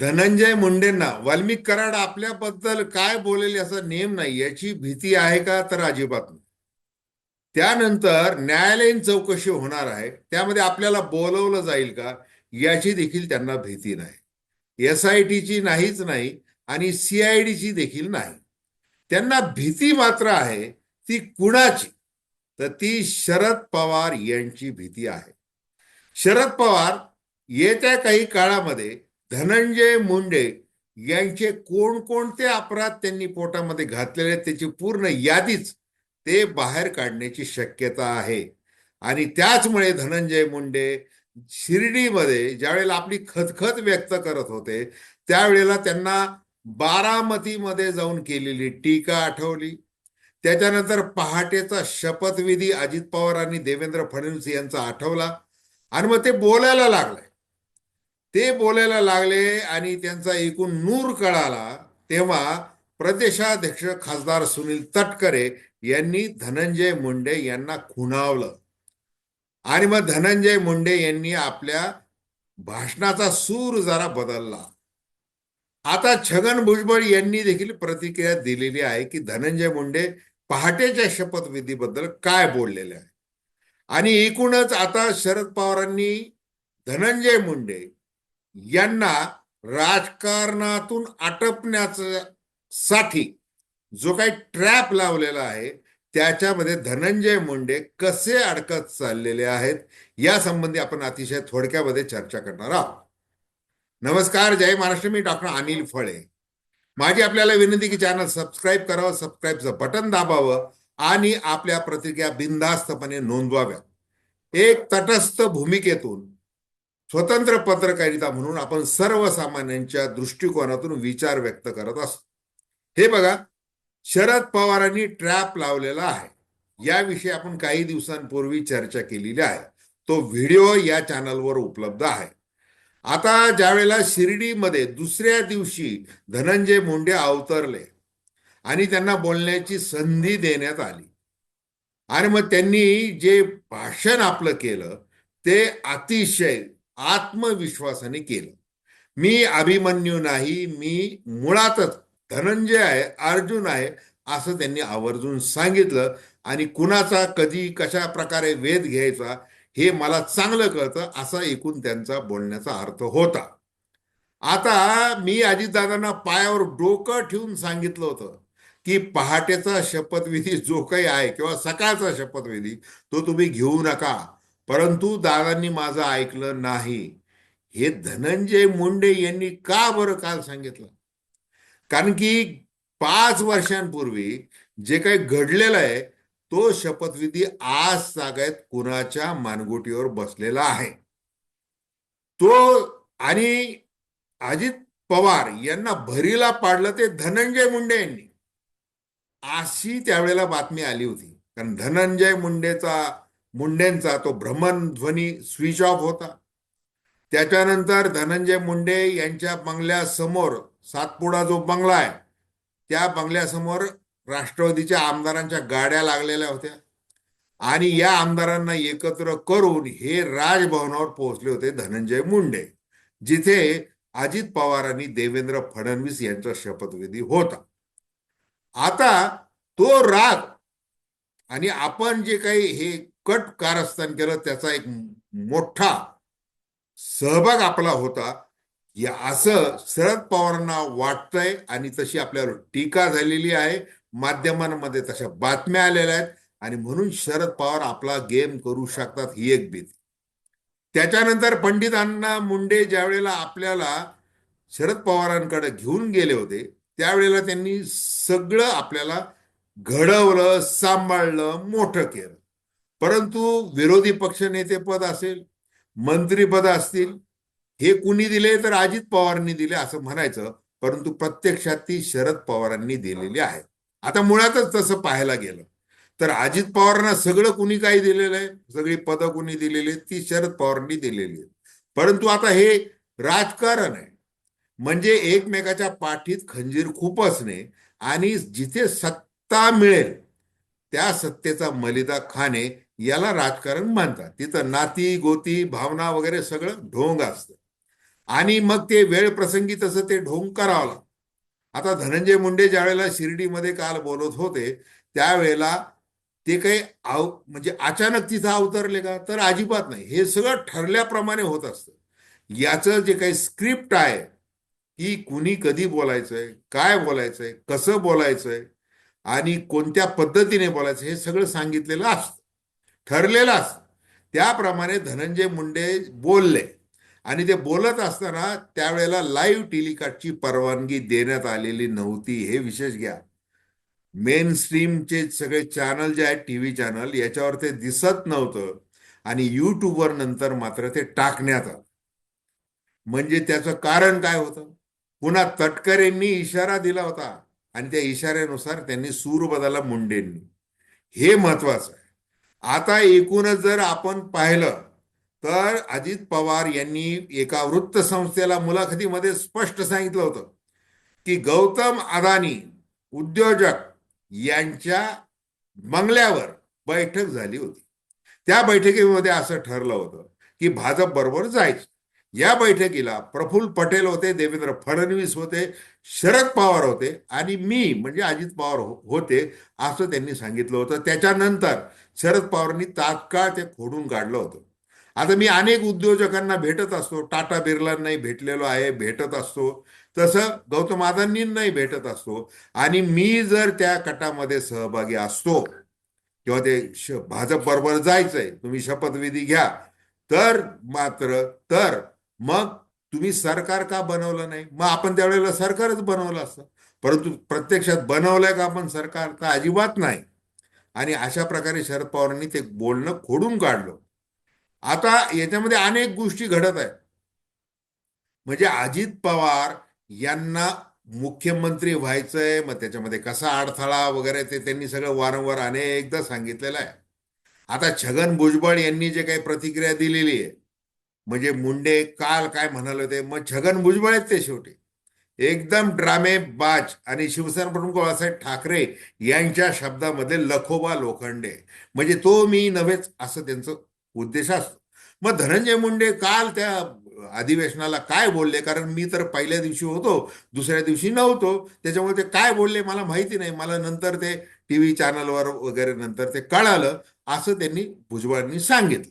धनंजय मुंडेंना वाल्मिक कराड आपल्याबद्दल काय बोलेल याचा नेम नाही याची भीती आहे का तर अजिबात नाही. त्यानंतर न्यायालयीन चौकशी होणार आहे त्यामध्ये आपल्याला बोलवलं जाईल का याची देखील त्यांना भीती नाही. एस आय टीची नाहीच नाही आणि सीआयडीची देखील नाही. त्यांना भीती मात्र आहे ती कुणाची? तर ती शरद पवार यांची भीती आहे. शरद पवार येत्या काही काळामध्ये धनंजय मुंडे यांचे कोणकोणते अपराध त्यांनी पोटामध्ये घातलेले त्याची पूर्ण यादीच ते बाहेर काढण्याची शक्यता आहे. आणि त्याचमुळे धनंजय मुंडे शिर्डीमध्ये ज्यावेळेला आपली खतखत व्यक्त करत होते त्यावेळेला त्यांना बारामतीमध्ये जाऊन केलेली टीका आठवली. त्याच्यानंतर पहाटेचा शपथविधी अजित पवार आणि देवेंद्र फडणवीस यांचा आठवला. आणि मग ते बोलायला लागले. ते बोलायला लागले आणि त्यांचा एकूण नूर कळाला तेव्हा प्रदेशाध्यक्ष खासदार सुनील तटकरे यांनी धनंजय मुंडे यांना खुणावलं. आणि मग धनंजय मुंडे यांनी आपल्या भाषणाचा सूर जरा बदलला. आता छगन भुजबळ यांनी देखील प्रतिक्रिया दिलेली आहे की धनंजय मुंडे पहाटेच्या शपथविधीबद्दल काय बोललेले आहे? आणि एकूणच आता शरद पवारांनी धनंजय मुंडे यांना राजकारणातून आटपण्यासाठी जो काही ट्रॅप लावलेला आहे त्याच्यामध्ये धनंजय मुंडे कसे अडकत चाललेले आहेत या संबंधी आपण अतिशय थोडक्यामध्ये चर्चा करणार आहोत. नमस्कार जय महाराष्ट्र. मी डॉक्टर अनिल फळे. माझी आपल्याला विनंती की चॅनल सबस्क्राईब करावं सबस्क्राईबचं बटन दाबावं आणि आपल्या प्रतिक्रिया बिनधास्तपणे नोंदवाव्या एक तटस्थ भूमिकेतून स्वतंत्र पत्रकारिता म्हणून आपण सर्वसामान्यांच्या दृष्टिकोनातून विचार व्यक्त करत असतो. हे बघा शरद पवारांनी ट्रॅप लावलेला आहे. याविषयी आपण काही दिवसांपूर्वी चर्चा केलेली आहे. तो व्हिडिओ या चॅनलवर उपलब्ध आहे. आता ज्यावेळेला शिर्डीमध्ये दुसऱ्या दिवशी धनंजय मुंडे अवतरले आणि त्यांना बोलण्याची संधी देण्यात आली आणि मग त्यांनी जे भाषण आपलं केलं ते अतिशय आत्मविश्वासाने केलं. मी अभिमन्यू नाही मी मुळातच धनंजय आहे अर्जुन आहे असं त्यांनी आवर्जून सांगितलं. आणि कुणाचा कधी कशा प्रकारे वेध घ्यायचा हे मला चांगलं कळतं असा एकूण त्यांचा बोलण्याचा अर्थ होता. आता मी अजितदादांना पायावर डोकं ठेवून सांगितलं होतं की पहाटेचा शपथविधी जो काही आहे किंवा सकाळचा शपथविधी तो तुम्ही घेऊ नका. परंतु दादांनी माझं ऐकलं नाही. हे धनंजय मुंडे यांनी का बरं काल सांगितलं? कारण की पाच वर्षांपूर्वी जे काही घडलेलं आहे तो शपथविधी आज सागायत कुणाच्या मानगुटीवर बसलेला आहे. तो आणि अजित पवार यांना भरीला पाडलं ते धनंजय मुंडे यांनी. अशी त्यावेळेला बातमी आली होती. कारण धनंजय मुंडेचा मुंडेंचा तो भ्रमणध्वनी स्विच ऑफ होता. त्याच्यानंतर धनंजय मुंडे यांच्या बंगल्यासमोर सातपुडा जो बंगला आहे त्या बंगल्यासमोर राष्ट्रवादीच्या आमदारांच्या गाड्या लागलेल्या होत्या. आणि या आमदारांना एकत्र करून हे राजभवनावर पोहोचले होते धनंजय मुंडे जिथे अजित पवार आणि देवेंद्र फडणवीस यांचा शपथविधी होता. आता तो राग आणि आपण जे काही हे कट कारस्थान केलं त्याचा एक मोठा सहभाग आपला होता. या असं शरद पवारांना वाटतंय आणि तशी आपल्यावर टीका झालेली आहे. माध्यमांमध्ये तशा बातम्या आलेल्या आहेत आणि म्हणून शरद पवार आपला गेम करू शकतात ही एक भीती. त्याच्यानंतर पंडित अण्णा मुंडे ज्या वेळेला आपल्याला शरद पवारांकडे घेऊन गेले होते त्यावेळेला त्यांनी सगळं आपल्याला घडवलं सांभाळलं मोठं केलं. परंतु विरोधी पक्षनेतेपद असेल मंत्रीपद असतील हे कुणी दिले तर अजित पवारांनी दिले असं म्हणायचं परंतु प्रत्यक्षात ती शरद पवारांनी दिलेली आहे. आता मुळातच तसं पाहायला गेलं तर अजित पवारांना सगळं कुणी काही दिलेलं आहे सगळी पदं कुणी दिलेली ती शरद पवारांनी दिलेली आहेत. परंतु आता हे राजकारण आहे. म्हणजे एकमेकाच्या पाठीत खंजीर खुपसणे आणि जिथे सत्ता मिळेल त्या सत्तेचा मलिदा खाणे याला राजकारण मानतात तिथं नाती गोती भावना वगैरे सगळं ढोंग असतं. आणि मग ते वेळ प्रसंगी तसं ते ढोंग करावं लागतं. आता धनंजय मुंडे ज्यावेळेला शिर्डीमध्ये काल बोलत होते त्यावेळेला ते काही आव म्हणजे अचानक तिथं अवतरले का? तर अजिबात नाही. हे सगळं ठरल्याप्रमाणे होत असतं. याचं जे काही स्क्रिप्ट आहे की कुणी कधी बोलायचंय काय बोलायचंय कसं बोलायचंय आणि कोणत्या पद्धतीने बोलायचं हे सगळं सांगितलेलं असतं. ठरलेलाच. त्याप्रमाणे धनंजय मुंडे बोलले. आणि ते बोलत असताना त्यावेळेला लाईव्ह टेलिकास्टची परवानगी देण्यात आलेली नव्हती. हे विशेष घ्या. मेन स्ट्रीमचे सगळे चॅनल जे आहेत टी व्ही चॅनल याच्यावर ते दिसत नव्हतं. आणि यूट्यूबवर नंतर मात्र ते टाकण्यात आलं. म्हणजे त्याचं कारण काय होतं? पुन्हा तटकरेंनी इशारा दिला होता. आणि त्या इशाऱ्यानुसार त्यांनी सूर बदलला मुंडेंनी. हे महत्वाचं आहे. आता एकूणच जर आपण पाहिलं तर अजित पवार यांनी एका वृत्तसंस्थेला मुलाखतीमध्ये स्पष्ट सांगितलं होतं की गौतम अदानी उद्योजक यांच्या बंगल्यावर बैठक झाली होती. त्या बैठकीमध्ये असं ठरलं होतं की भाजप बरोबर जायचं. या बैठकीला प्रफुल्ल पटेल होते देवेंद्र फडणवीस होते शरद पवार होते आणि मी म्हणजे अजित पवार हो-, होते असं त्यांनी सांगितलं होतं. त्याच्यानंतर शरद पवारांनी तात्काळ ते खोडून काढलं होतं. आता मी अनेक उद्योजकांना भेटत असतो. टाटा बिर्लांनाही भेटलेलो आहे भेटत असतो. तसं गौतम अदानींनाही भेटत असतो. आणि मी जर त्या गटामध्ये सहभागी असतो किंवा ते श- भाजप बरोबर जायचंय तुम्ही शपथविधी घ्या तर मात्र तर मग तुम्ही सरकार का बनवलं नाही? मग आपण त्यावेळेला सरकारच बनवलं असतं. परंतु प्रत्यक्षात बनवलंय का आपण सरकार? तर अजिबात नाही. आणि अशा प्रकारे शरद पवारांनी ते बोलणं खोडून काढलं. आता याच्यामध्ये अनेक गोष्टी घडत आहेत. म्हणजे अजित पवार यांना मुख्यमंत्री व्हायचंय मग त्याच्यामध्ये कसा अडथळा वगैरे ते त्यांनी सगळं वारंवार अनेकदा सांगितलेलं आहे. आता छगन भुजबळ यांनी जे काही प्रतिक्रिया दिलेली आहे म्हणजे मुंडे काल काय म्हणाले होते? मग छगन भुजबळ आहेत ते शेवटी. एकदम ड्रामे बाज आणि शिवसेना प्रमुख बाळासाहेब ठाकरे यांच्या शब्दामध्ये लखोबा लोखंडे. म्हणजे तो मी नव्हेच असं त्यांचं उद्देश असतो. मग धनंजय मुंडे काल त्या अधिवेशनाला काय बोलले? कारण मी तर पहिल्या दिवशी होतो दुसऱ्या दिवशी नव्हतो. त्याच्यामुळे ते काय बोलले मला माहिती नाही. मला नंतर ते टी व्ही चॅनलवर वगैरे नंतर ते कळालं असं त्यांनी भुजबळांनी सांगितलं.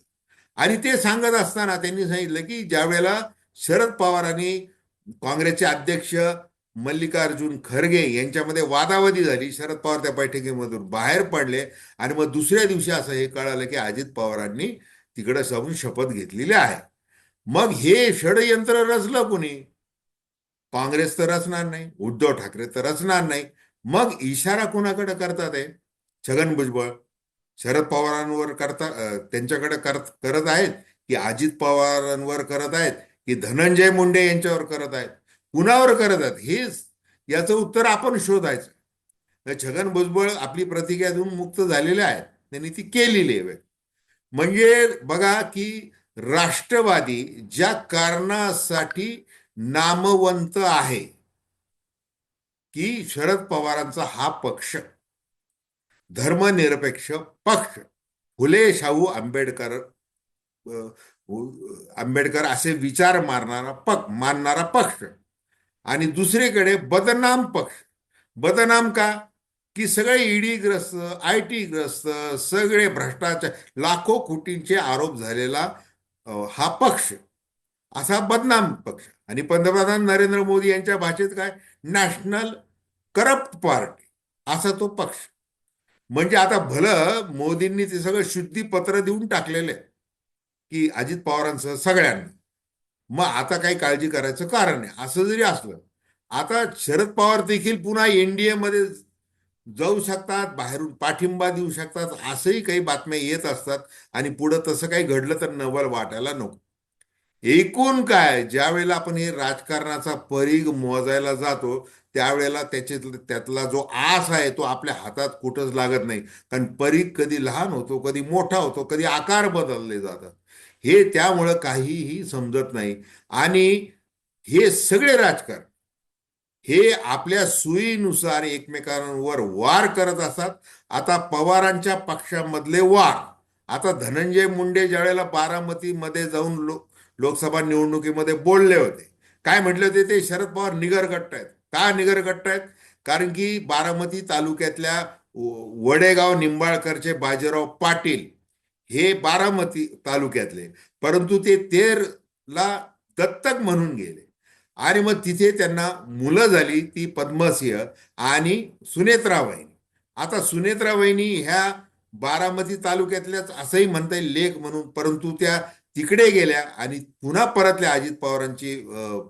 आणि ते सांगत असताना त्यांनी सांगितलं की ज्यावेळेला शरद पवारांनी काँग्रेसचे अध्यक्ष मल्लिकार्जुन खरगे यांच्यामध्ये वादावादी झाली शरद पवार त्या बैठकीमधून बाहेर पडले आणि मग दुसऱ्या दिवशी असं हे कळालं की अजित पवारांनी तिकडे जाऊन शपथ घेतलेली आहे. मग हे षडयंत्र रचलं कुणी? काँग्रेस तर रचणार नाही उद्धव ठाकरे तर रचणार नाही. मग इशारा कुणाकडे करतात आहे छगन भुजबळ. शरद पवारांवर करता त्यांच्याकडे करत करत आहेत की अजित पवारांवर करत आहेत की धनंजय मुंडे यांच्यावर करत आहेत. कुणावर करत आहेत? हेच याचं उत्तर आपण शोधायचं. तर छगन भुजबळ आपली प्रतिज्ञा देऊन मुक्त झालेले आहेत. त्यांनी ती केलेली आहे. म्हणजे बघा की राष्ट्रवादी ज्या कारणासाठी नामवंत आहे की शरद पवारांचा हा पक्ष धर्मनिरपेक्ष पक्ष. फुले शाहू आंबेडकर आंबेडकर असे विचार मारणारा पक्ष मानणारा पक्ष. आणि दुसरीकडे बदनाम पक्ष. बदनाम का? की सगळे ईडी ग्रस्त आय टी ग्रस्त सगळे भ्रष्टाचार लाखो कोटींचे आरोप झालेला हा पक्ष. असा बदनाम पक्ष. आणि पंतप्रधान नरेंद्र मोदी यांच्या भाषेत काय? National corrupt party. असा तो पक्ष. म्हणजे आता भलं मोदींनी ते सगळं शुद्धीपत्र देऊन टाकलेलं आहे की अजित पवारांसह सगळ्यांना. मग आता काही काळजी करायचं कारण नाही. असं जरी असलं आता शरद पवार देखील पुन्हा एनडीए मध्ये जाऊ शकतात बाहेरून पाठिंबा देऊ शकतात असंही काही बातम्या येत असतात आणि पुढं तसं काही घडलं तर नवल वाटायला नको. एकूण काय ज्या वेळेला आपण हे राजकारणाचा परीघ मोजायला जातो त्यावेळेला त्याचे त्यातला जो आस आहे तो आपल्या हातात कुठंच लागत नाही. कारण परीत कधी लहान होतो कधी मोठा होतो कधी आकार बदलले जातात. हे त्यामुळं काहीही समजत नाही. आणि हे सगळे राजकारण हे आपल्या सुईनुसार एकमेकांवर वार करत असतात. आता पवारांच्या पक्षामधले वार आता धनंजय मुंडे ज्यावेळेला बारामतीमध्ये जाऊन लो लोकसभा निवडणुकीमध्ये बोलले होते काय म्हटले होते ते? शरद पवार निगरगट्ट आहेत. का निगरगट्ट आहेत कारण की बारामती तालुक्यातल्या वडेगाव निंबाळकरचे बाजीराव पाटील हे बारामती तालुक्यातले. परंतु ते तेरला दत्तक म्हणून गेले. आणि मग तिथे त्यांना मुलं झाली ती पद्मसिंह आणि सुनेत्रा वहिनी आता सुनेत्रा वहिनी ह्या बारामती तालुक्यातल्याच असंही म्हणता येईल लेख म्हणून परंतु त्या तिकडे गेल्या आणि पुन्हा परतल्या अजित पवारांची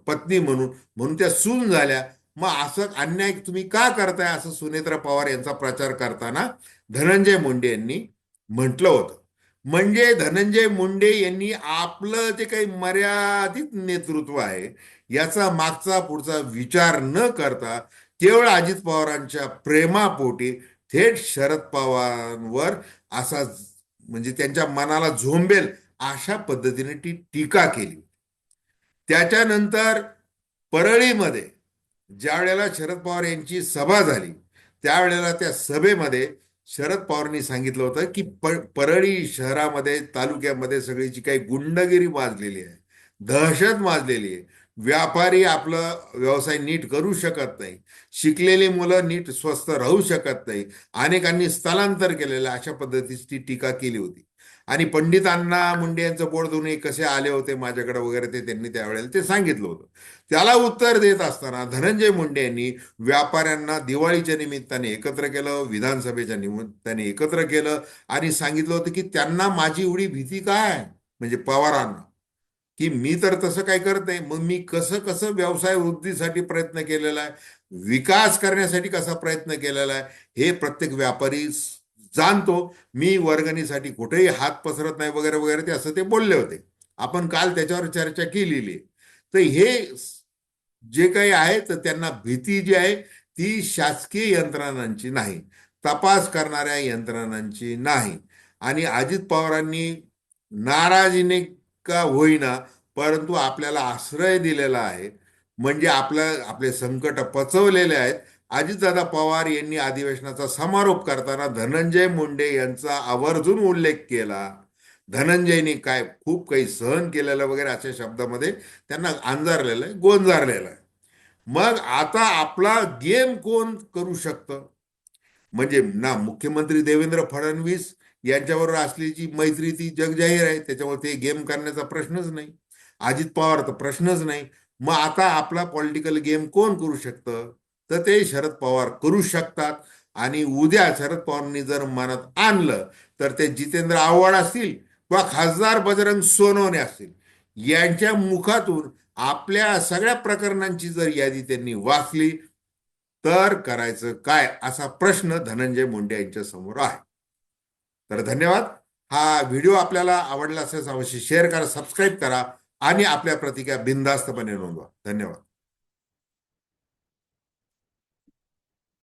पत्नी म्हणून म्हणून त्या सून झाल्या. मग असं अन्याय तुम्ही का करताय? असं सुनेत्रा पवार यांचा प्रचार करताना धनंजय मुंडे यांनी म्हटलं होतं. म्हणजे धनंजय मुंडे यांनी आपलं जे काही मर्यादित नेतृत्व आहे याचा मागचा पुढचा विचार न करता केवळ अजित पवारांच्या प्रेमापोटी थेट शरद पवारांवर असा म्हणजे त्यांच्या मनाला झोंबेल अशा पद्धतीने ती टीका केली. त्याच्यानंतर परळीमध्ये ज्या वेळेला शरद पवार यांची सभा झाली त्यावेळेला त्या सभेमध्ये शरद पवारांनी सांगितलं होतं की प परळी शहरामध्ये तालुक्यामध्ये सगळी जी काही गुंडगिरी माजलेली आहे दहशत माजलेली आहे. व्यापारी आपलं व्यवसाय नीट करू शकत नाही शिकलेली मुलं नीट स्वस्थ राहू शकत नाही अनेकांनी स्थलांतर केलेलं अशा पद्धतीची टीका केली होती. आणि पंडितांना मुंडे यांचं बोर्ड दोन्ही कसे आले होते माझ्याकडे वगैरे ते त्यांनी त्यावेळेला ते सांगितलं होतं. त्याला उत्तर देत असताना धनंजय मुंडे यांनी व्यापाऱ्यांना दिवाळीच्या निमित्ताने एकत्र केलं विधानसभेच्या निमित्ताने एकत्र केलं आणि सांगितलं होतं की त्यांना माझी एवढी भीती काय? म्हणजे पवारांना. की मी तर तसं काय करत नाही मग मी कसं कसं व्यवसाय वृद्धीसाठी प्रयत्न केलेला आहे विकास करण्यासाठी कसा प्रयत्न केलेला आहे हे प्रत्येक व्यापारी जाणतो मी वर्गणीसाठी कुठेही हात पसरत नाही वगैरे वगैरे ते असं ते बोलले होते. आपण काल त्याच्यावर चर्चा केलेली आहे. तर हे जे काही आहे तर त्यांना भीती जी आहे ती शासकीय यंत्रणांची नाही. तपास करणाऱ्या यंत्रणांची नाही. आणि अजित पवारांनी नाराजीने का होईना परंतु आपल्याला आश्रय दिलेला आहे. म्हणजे आपलं आपले संकट पचवलेले आहेत. अजितदादा पवार यांनी अधिवेशनाचा समारोप करताना धनंजय मुंडे यांचा आवर्जून उल्लेख केला. धनंजयनी काय खूप काही सहन केलेलं वगैरे अशा शब्दामध्ये त्यांना अंजारलेलं आहे गोंजारलेलं आहे. मग आता आपला गेम कोण करू शकतं? म्हणजे ना मुख्यमंत्री देवेंद्र फडणवीस यांच्याबरोबर असलेली मैत्री ती जगजाहीर आहे त्याच्यामुळे ते गेम करण्याचा प्रश्नच नाही. अजित पवार तर प्रश्नच नाही. मग आता आपला पॉलिटिकल गेम कोण करू शकतं? तर ते शरद पवार करू शकतात. आणि उद्या शरद पवारांनी जर मनात आणलं तर ते जितेंद्र आव्हाड असतील किंवा खासदार बजरंग सोनवणे असतील यांच्या मुखातून आपल्या सगळ्या प्रकरणांची जर यादी त्यांनी वाचली तर करायचं काय असा प्रश्न धनंजय मुंडे यांच्या समोर आहे. तर धन्यवाद. हा व्हिडिओ आपल्याला आवडला असल्यास अवश्य शेअर करा सबस्क्राईब करा आणि आपल्या प्रतिक्रिया बिनधास्तपणे नोंदवा. धन्यवाद.